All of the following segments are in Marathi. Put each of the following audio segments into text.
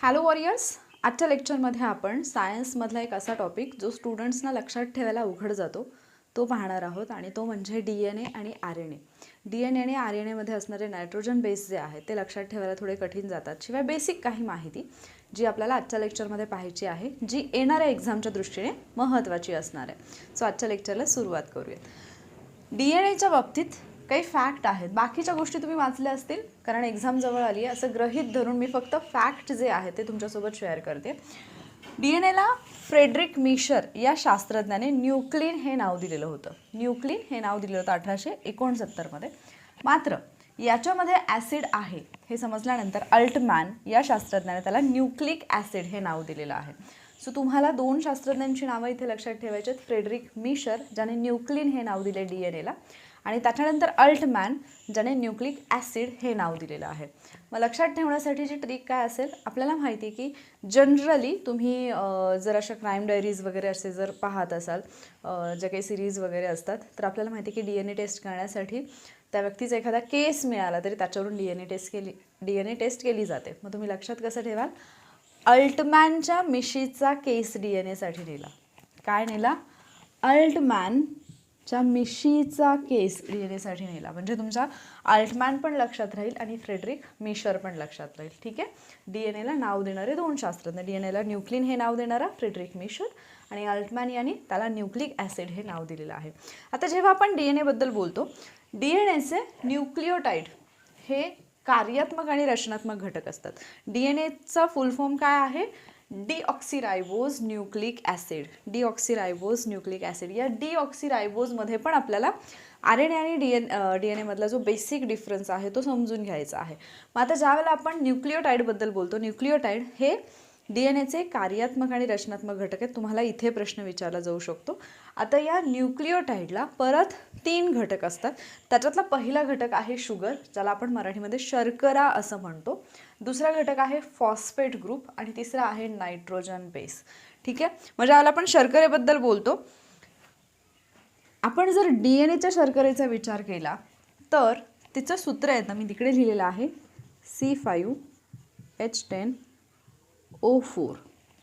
हॅलो वॉरियर्स आजच्या लेक्चरमध्ये आपण सायन्समधला एक असा टॉपिक जो स्टुडंट्सना लक्षात ठेवायला अवघड जातो तो पाहणार आहोत आणि तो म्हणजे डी एन ए आणि R N A D N A आणि आर एन एमध्ये असणारे नायट्रोजन बेस जे आहेत ते लक्षात ठेवायला थोडे कठीण जातात. शिवाय बेसिक काही माहिती जी आपल्याला आजच्या लेक्चरमध्ये पाहायची आहे जी येणाऱ्या एक्झामच्या दृष्टीने महत्त्वाची असणार आहे. सो आजच्या लेक्चरला सुरुवात करूयात. डी एन एच्या बाबतीत काही फॅक्ट आहेत. बाकीच्या गोष्टी तुम्ही वाचल्या असतील कारण एक्झाम जवळ आली आहे असं ग्रहित धरून मी फक्त फॅक्ट जे आहे ते तुमच्यासोबत शेअर करते. डी एन एला फ्रेडरिक मिशर या शास्त्रज्ञाने न्यूक्लिन हे नाव दिलेलं होतं. न्यूक्लिन हे नाव दिलेलं होतं अठराशे एकोणसत्तरमध्ये मात्र याच्यामध्ये ॲसिड आहे हे समजल्यानंतर अल्टमॅन या शास्त्रज्ञाने त्याला न्यूक्लिक ॲसिड हे नाव दिलेलं आहे. सो तुम्हाला दोन शास्त्रज्ञांची नावं इथे लक्षात ठेवायची आहेत. फ्रेडरिक मिशर ज्याने न्यूक्लिन हे नाव दिले डी एन एला आणि त्याच्यानंतर अल्टमॅन ज्याने न्यूक्लिक ॲसिड हे नाव दिलेलं आहे. मग लक्षात ठेवण्यासाठीची ट्रिक काय असेल आपल्याला माहिती आहे की जनरली तुम्ही जर अशा क्राईम डायरीज वगैरे असे जर पाहत असाल ज्या काही सिरीज वगैरे असतात तर आपल्याला माहिती आहे की डी एन ए टेस्ट करण्यासाठी त्या व्यक्तीचा एखादा केस मिळाला तरी त्याच्यावरून डी एन ए टेस्ट केली डी एन ए टेस्ट केली जाते. मग तुम्ही लक्षात कसं ठेवाल? अल्टमॅनच्या मिशीचा केस डी एन एसाठी नेला. काय नेला? च्या मिशीचा केस डी एन एसाठी नेला. म्हणजे तुमचा अल्टमॅन पण लक्षात राहील आणि फ्रेडरिक मिशर पण लक्षात राहील. ठीक आहे? डी एन एला नाव देणारे दोन शास्त्रज्ञ. डी एन एला न्यूक्लिन हे नाव देणारा फ्रेडरिक मिशर आणि अल्टमॅन यांनी त्याला न्यूक्लिक ॲसिड हे नाव दिलेलं आहे. आता जेव्हा आपण डी एन एबद्दल बोलतो डी एन एचे न्यूक्लिओटाईड हे कार्यात्मक आणि रचनात्मक घटक असतात. डी एन एचा फुल फॉर्म काय आहे? Deoxyribose nucleic acid. Deoxyribose nucleic acid. या डीऑक्सिरायबोजमध्ये पण आपल्याला आर एन ए आणि डी एन डी एन एमधला जो बेसिक डिफरन्स आहे तो समजून घ्यायचा आहे. मग आता ज्यावेळेला आपण न्यूक्लिओटाईडबद्दल बोलतो न्यूक्लिओटाईड हे डी एन एचे कार्यात्मक आणि रचनात्मक घटक आहेत. तुम्हाला इथे प्रश्न विचारला जाऊ शकतो. आता या न्यूक्लिओटाईडला परत तीन घटक असतात. त्याच्यातला पहिला घटक आहे शुगर ज्याला आपण मराठीमध्ये शर्करा असं म्हणतो. दुसरा घटक आहे फॉस्फेट ग्रुप आणि तिसरा आहे नायट्रोजन बेस. ठीक आहे? म्हणजे आला आपण शर्करेबद्दल बोलतो. आपण जर डी एन एच्या शर्करेचा विचार केला तर तिचं सूत्र आहे ना मी तिकडे लिहिलेलं आहे C five H ten O four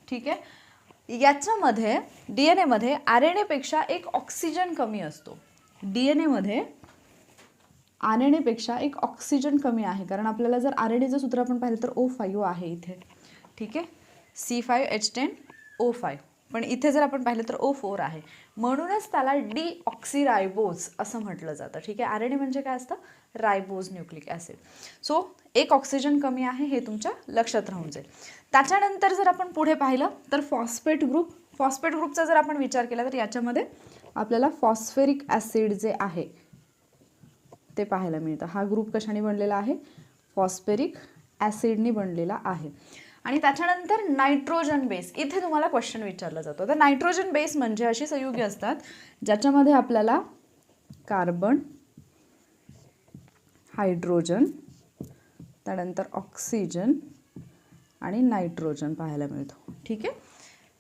ठीक आहे? याच्यामध्ये डी एन एमध्ये आर एन एपेक्षा एक ऑक्सिजन कमी असतो. डी एन एमध्ये आर एन एपेक्षा एक ऑक्सिजन कमी आहे. कारण आपल्याला जर आर एन एचं सूत्र आपण पाहिलं तर ओ फाईव्ह आहे इथे. ठीक आहे? C five H ten O five पण इथे जर आपण पाहिलं तर ओ फोर आहे. म्हणूनच त्याला डी ऑक्सिरायबोज असं म्हटलं जातं. ठीक आहे? आर एन ए म्हणजे काय असतं? रायबोज न्यूक्लिक ॲसिड सो एक ऑक्सिजन कमी आहे हे तुमच्या लक्षात राहून जाईल. त्याच्यानंतर जर आपण पुढे पाहिलं तर फॉस्फेट ग्रुप फॉस्फेट ग्रुपचा जर आपण विचार केला तर याच्यामध्ये आपल्याला फॉस्फेरिक ॲसिड जे आहे ते पाहायला मिळतं. हा ग्रुप कशाने बनलेला आहे? फॉस्फेरिक ॲसिडनी बनलेला आहे. आणि त्याच्यानंतर नायट्रोजन बेस इथे तुम्हाला क्वेश्चन विचारला जातो. तर नायट्रोजन बेस म्हणजे अशी संयुगे असतात ज्याच्यामध्ये आपल्याला कार्बन हायड्रोजन त्यानंतर ऑक्सिजन आणि नायट्रोजन पाहायला मिळतो. ठीक आहे?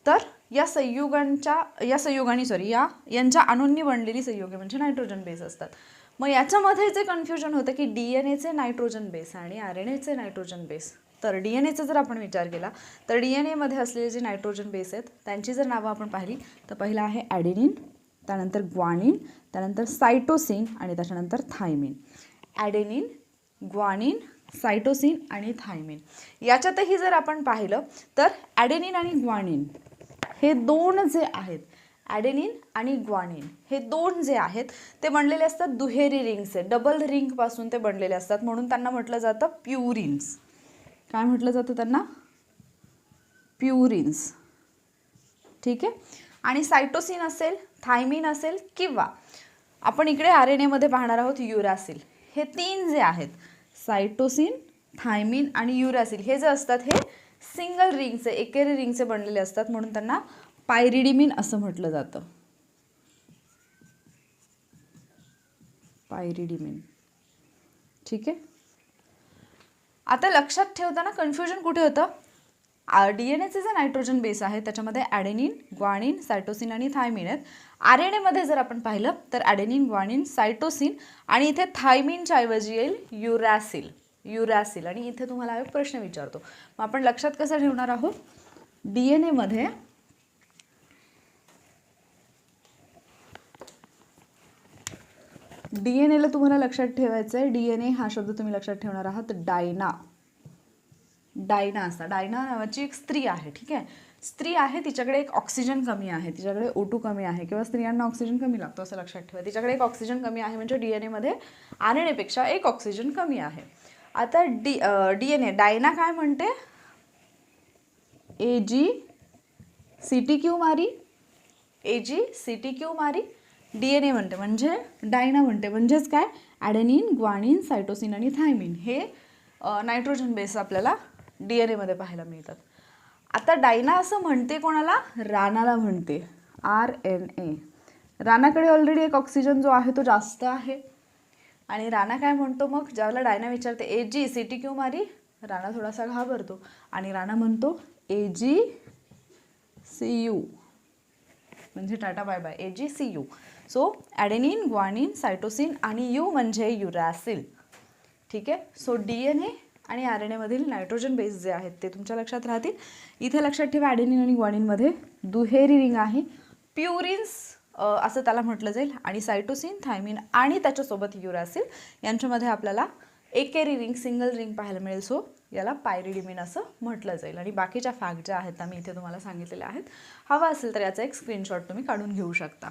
तर या संयुगांच्या या संयुगांनी सॉरी या यांच्या अणूंनी बनलेली संयुगे म्हणजे नायट्रोजन बेस असतात. मग याच्यामध्ये जे कन्फ्युजन होतं की डी एन एचे नायट्रोजन बेस आणि आर एन एचे नायट्रोजन बेस तर डी एन एचा जर आपण विचार केला तर डी एन एमध्ये असलेले जे नायट्रोजन बेस आहेत त्यांची जर नावं आपण पाहिली तर पहिलं आहे ॲडेनिन त्यानंतर ग्वानिन त्यानंतर सायटोसिन आणि त्याच्यानंतर थायमिन ॲडेनिन ग्वानिन सायटोसिन आणि थायमिन याच्यातही जर आपण पाहिलं तर ॲडेनिन आणि ग्वानिन हे दोन जे आहेत ॲडेनिन आणि ग्वानिन हे दोन जे आहेत ते बनलेले असतात दुहेरी रिंगचे डबल रिंगपासून ते बनलेले असतात. म्हणून त्यांना म्हटलं जातं प्युरिन्स काय म्हटलं जातं त्यांना? प्युरिन्स ठीक आहे? आणि सायटोसिन असेल थायमिन असेल किंवा आपण इकडे आर एन एमध्ये पाहणार आहोत युरासिल हे तीन जे आहेत सायटोसिन थायमिन आणि युरासिल हे जे असतात हे सिंगल रिंगचे एकेरी रिंगचे बनलेले असतात म्हणून त्यांना पायरिडिमिन असं म्हटलं जातं. पायरिडिमिन. ठीक आहे? आता लक्षात ठेवताना कन्फ्युजन कुठे होतं? डी एन एचे जे नायट्रोजन बेस आहे त्याच्यामध्ये ॲडेनिन ग्वाणिन सायटोसिन आणि थायमिन आहेत. आर एन एमध्ये जर आपण पाहिलं तर ॲडेनिन ग्वाणिन सायटोसिन आणि इथे थायमिनच्या ऐवजी येईल युरॅसिल युरॅसिल. आणि इथे तुम्हाला एक प्रश्न विचारतो. मग आपण लक्षात कसं ठेवणार आहोत? डी एन एमध्ये डी एन एला तुम्हाला लक्षात ठेवायचं आहे डी एन ए हा शब्द तुम्ही लक्षात ठेवणार आहात. डायना. डायना असा. डायना नावाची एक स्त्री आहे ठीक आहे? स्त्री आहे तिच्याकडे एक ऑक्सिजन कमी आहे. तिच्याकडे ओटू कमी आहे किंवा स्त्रियांना ऑक्सिजन कमी लागतो असं लक्षात ठेवा. तिच्याकडे एक ऑक्सिजन कमी आहे म्हणजे डी एन एमध्ये आर एन एपेक्षा एक ऑक्सिजन कमी आहे. आता D D N A Diana काय म्हणते? A G C T Q Mari. A G C T Q Mari. D N A म्हणते. म्हणजे डायना म्हणते. म्हणजेच काय? ॲडेनिन ग्वानिन सायटोसिन आणि थायमिन हे नायट्रोजन बेस आपल्याला डी एन एमध्ये पाहायला मिळतात. आता डायना असं म्हणते कोणाला? रानाला म्हणते. आर एन ए रानाकडे ऑलरेडी एक ऑक्सिजन जो आहे तो जास्त आहे. आणि राणा काय म्हणतो मग? ज्यावेळेला डायना विचारते A G C T Q मारी? राणा थोडासा घाबरतो. आणि राणा म्हणतो ए जी सी यू. म्हणजे Tata bye bye. A G C U. So adenine guanine cytosine आणि यू म्हणजे युरॅसिल ठीक आहे? सो डी एन ए आणि आर एन एमधील नायट्रोजन बेस जे आहेत ते तुमच्या लक्षात राहतील. इथे लक्षात ठेवा ॲडेनिन आणि ग्वानिनमध्ये दुहेरी रिंग आहे. प्युरिन्स असं त्याला म्हटलं जाईल. आणि सायटोसिन थायमिन आणि त्याच्यासोबत युरासिल यांच्यामध्ये आपल्याला एकेरी रिंग सिंगल रिंग पाहायला मिळेल. सो याला पायरिडिमिन असं म्हटलं जाईल. आणि बाकीच्या फॅक्ट ज्या आहेत त्या मी इथे तुम्हाला सांगितलेल्या आहेत. हवा असेल तर याचा एक स्क्रीनशॉट तुम्ही काढून घेऊ शकता.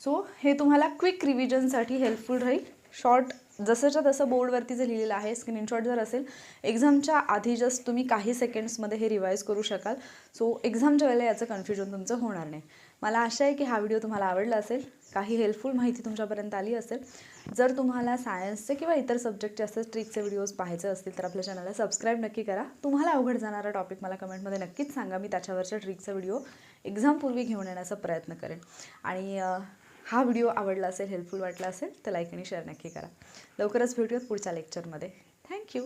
सो हे तुम्हाला क्विक रिव्हिजनसाठी हेल्पफुल राहील. शॉर्ट जसंच्या तसं बोर्डवरती जे लिहिलेलं आहे स्क्रीनशॉट जर असेल एक्झामच्या आधी जस्ट तुम्ही काही सेकंड्समध्ये हे रिवाईज करू शकाल. सो एक्झामच्या वेळेला याचं कन्फ्युजन तुमचं होणार नाही. मला आशा आहे की हा व्हिडिओ तुम्हाला आवडला असेल काही हेल्पफुल माहिती तुमच्यापर्यंत आली असेल. जर तुम्हाला सायन्सचे किंवा इतर सब्जेक्टचे असेच ट्रिकचे व्हिडिओज पाहायचे असतील तर आपल्या चॅनलला सबस्क्राईब नक्की करा. तुम्हाला अवघड जाणारा टॉपिक मला कमेंटमध्ये नक्कीच सांगा. मी त्याच्यावरच्या ट्रिकचा व्हिडिओ एक्झामपूर्वी घेऊन येण्याचा प्रयत्न करेन. आणि हा व्हिडिओ आवडला असेल हेल्पफुल वाटला असेल तर लाईक आणि शेअर नक्की करा. लवकरच भेटूयात पुढच्या लेक्चरमध्ये थँक्यू